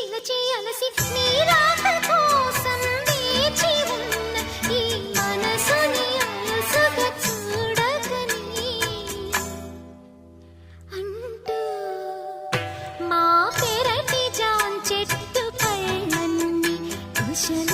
పిలిచే అలసి నీ రాక కోసం వేచి ఉన్న ఈ మనసుని అలసగా చూడకని. అంటూ మా కుశల